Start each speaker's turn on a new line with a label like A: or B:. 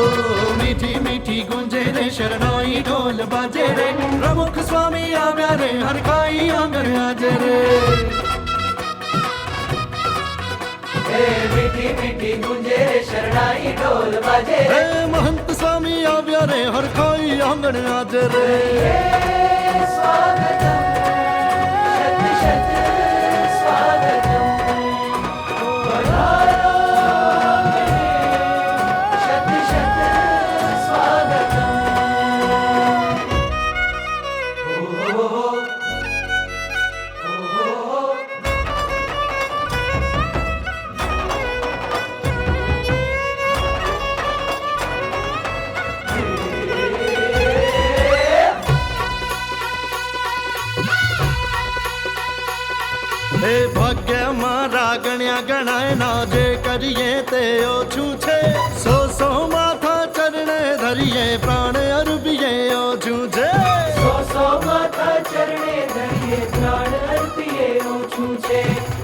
A: मीठी मीठी गुंजे रे शरणाई ढोल बाजे रे प्रमुख स्वामी आंगा रे हर काई आंगर आज रे
B: मीठी मीठी गुंजे रे शरणाई ढोल बाजे
A: रे महंत स्वामी आव्या रे हर काई आंगण आज
B: रे
A: હે ભાગ્યમાં રાગણ્યા ગણાય ના જે કરીએ તે ઓછું છે. સો સો માથા ચરણે ધરીએ, પ્રાણ અર્પીએ, ઓછું છે. સો
B: સો માથા ચરણે ધરીએ, પ્રાણ અર્પીએ, ઓછું છે.